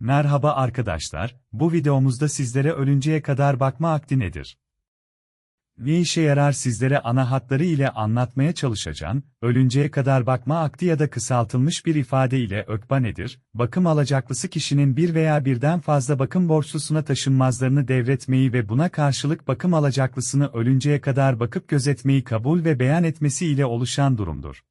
Merhaba arkadaşlar, bu videomuzda sizlere ölünceye kadar bakma akdi nedir? Ne işe yarar sizlere ana hatları ile anlatmaya çalışacağım, ölünceye kadar bakma akdi ya da kısaltılmış bir ifade ile ökba nedir? Bakım alacaklısı kişinin bir veya birden fazla bakım borçlusuna taşınmazlarını devretmeyi ve buna karşılık bakım alacaklısını ölünceye kadar bakıp gözetmeyi kabul ve beyan etmesi ile oluşan durumdur.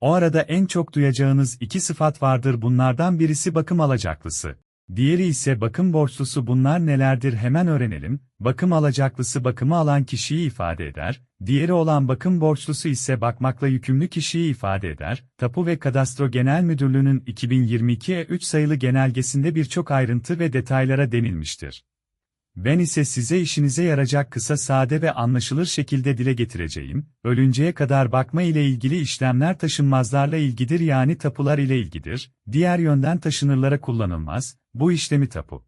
O arada en çok duyacağınız iki sıfat vardır bunlardan birisi bakım alacaklısı. Diğeri ise bakım borçlusu bunlar nelerdir hemen öğrenelim. Bakım alacaklısı bakımı alan kişiyi ifade eder, diğeri olan bakım borçlusu ise bakmakla yükümlü kişiyi ifade eder. Tapu ve Kadastro Genel Müdürlüğü'nün 2022'ye 3 sayılı genelgesinde birçok ayrıntı ve detaylara denilmiştir. Ben ise size işinize yarayacak kısa sade ve anlaşılır şekilde dile getireceğim, ölünceye kadar bakma ile ilgili işlemler taşınmazlarla ilgidir yani tapular ile ilgidir, diğer yönden taşınırlara kullanılmaz, bu işlemi tapu.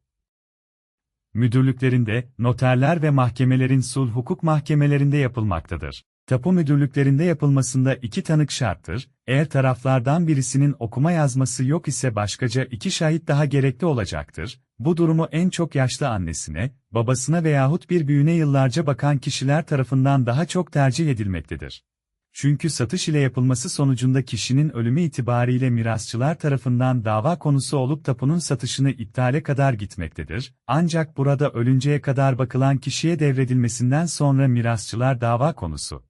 Müdürlüklerinde, noterler ve mahkemelerin sulh hukuk mahkemelerinde yapılmaktadır. Tapu müdürlüklerinde yapılmasında iki tanık şarttır, eğer taraflardan birisinin okuma yazması yok ise başkaca iki şahit daha gerekli olacaktır. Bu durumu en çok yaşlı annesine, babasına veyahut bir büyüğüne yıllarca bakan kişiler tarafından daha çok tercih edilmektedir. Çünkü satış ile yapılması sonucunda kişinin ölümü itibariyle mirasçılar tarafından dava konusu olup tapunun satışını iptale kadar gitmektedir. Ancak burada ölünceye kadar bakılan kişiye devredilmesinden sonra mirasçılar dava konusu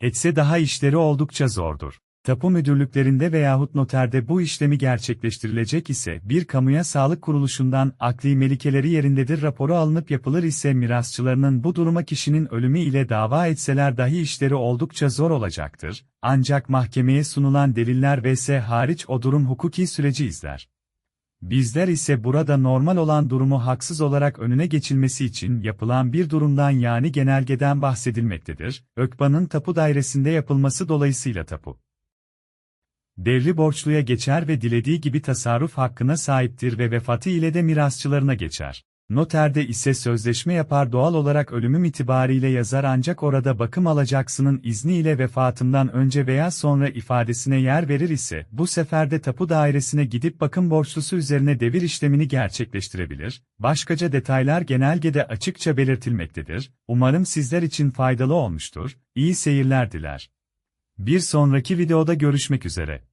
etse daha işleri oldukça zordur. Tapu müdürlüklerinde veyahut noterde bu işlemi gerçekleştirilecek ise bir kamuya sağlık kuruluşundan akli melikeleri yerindedir raporu alınıp yapılır ise mirasçılarının bu duruma kişinin ölümü ile dava etseler dahi işleri oldukça zor olacaktır. Ancak mahkemeye sunulan deliller vs hariç o durum hukuki süreci izler. Bizler ise burada normal olan durumu haksız olarak önüne geçilmesi için yapılan bir durumdan yani genelgeden bahsedilmektedir. Ökban'ın tapu dairesinde yapılması dolayısıyla tapu. Devri borçluya geçer ve dilediği gibi tasarruf hakkına sahiptir ve vefatı ile de mirasçılarına geçer. Noterde ise sözleşme yapar doğal olarak ölümüm itibariyle yazar ancak orada bakım alacaksının izniyle vefatından önce veya sonra ifadesine yer verir ise bu sefer de tapu dairesine gidip bakım borçlusu üzerine devir işlemini gerçekleştirebilir. Başkaca detaylar genelgede açıkça belirtilmektedir. Umarım sizler için faydalı olmuştur. İyi seyirler diler. Bir sonraki videoda görüşmek üzere.